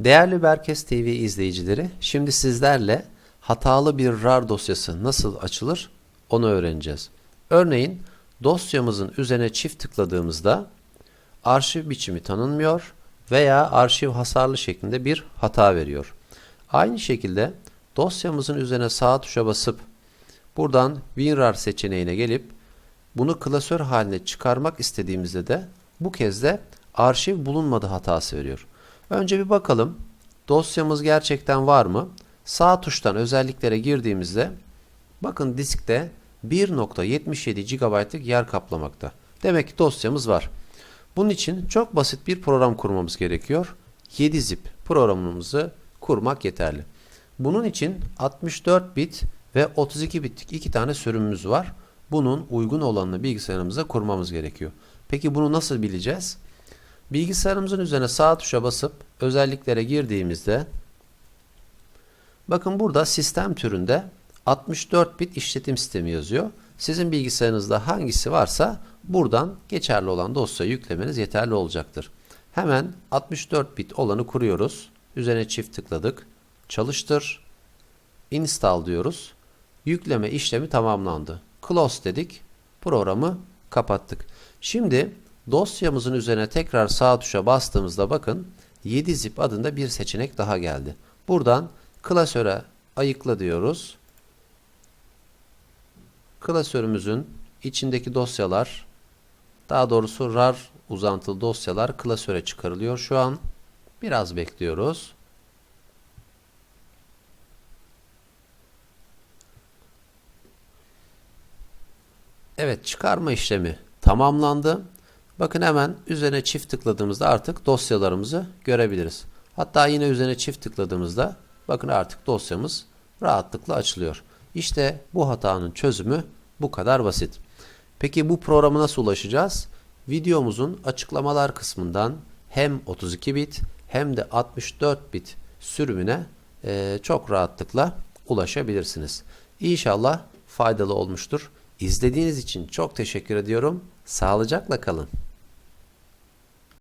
Değerli Berkes TV izleyicileri, şimdi sizlerle hatalı bir RAR dosyası nasıl açılır onu öğreneceğiz. Örneğin dosyamızın üzerine çift tıkladığımızda arşiv biçimi tanınmıyor veya arşiv hasarlı şeklinde bir hata veriyor. Aynı şekilde dosyamızın üzerine sağ tuşa basıp buradan WinRAR seçeneğine gelip bunu klasör haline çıkarmak istediğimizde de bu kez de arşiv bulunmadı hatası veriyor. Önce bir bakalım dosyamız gerçekten var mı? Sağ tuştan özelliklere girdiğimizde bakın diskte 1.77 GB'lık yer kaplamakta. Demek ki dosyamız var. Bunun için çok basit bir program kurmamız gerekiyor. 7-zip programımızı kurmak yeterli. Bunun için 64 bit ve 32 bitlik iki tane sürümümüz var. Bunun uygun olanını bilgisayarımıza kurmamız gerekiyor. Peki bunu nasıl bileceğiz? Bilgisayarımızın üzerine sağ tuşa basıp özelliklere girdiğimizde bakın burada sistem türünde 64 bit işletim sistemi yazıyor. Sizin bilgisayarınızda hangisi varsa buradan geçerli olan dosyayı yüklemeniz yeterli olacaktır. Hemen 64 bit olanı kuruyoruz. Üzerine çift tıkladık. Çalıştır. Install diyoruz. Yükleme işlemi tamamlandı. Close dedik. Programı kapattık. Şimdi dosyamızın üzerine tekrar sağ tuşa bastığımızda bakın 7zip adında bir seçenek daha geldi. Buradan klasöre ayıkla diyoruz. Klasörümüzün içindeki dosyalar daha doğrusu RAR uzantılı dosyalar klasöre çıkarılıyor şu an. Biraz bekliyoruz. Evet çıkarma işlemi tamamlandı. Bakın hemen üzerine çift tıkladığımızda artık dosyalarımızı görebiliriz. Hatta yine üzerine çift tıkladığımızda bakın artık dosyamız rahatlıkla açılıyor. İşte bu hatanın çözümü bu kadar basit. Peki bu programa nasıl ulaşacağız? Videomuzun açıklamalar kısmından hem 32 bit hem de 64 bit sürümüne e, çok rahatlıkla ulaşabilirsiniz. İnşallah faydalı olmuştur. İzlediğiniz için çok teşekkür ediyorum. Sağlıcakla kalın.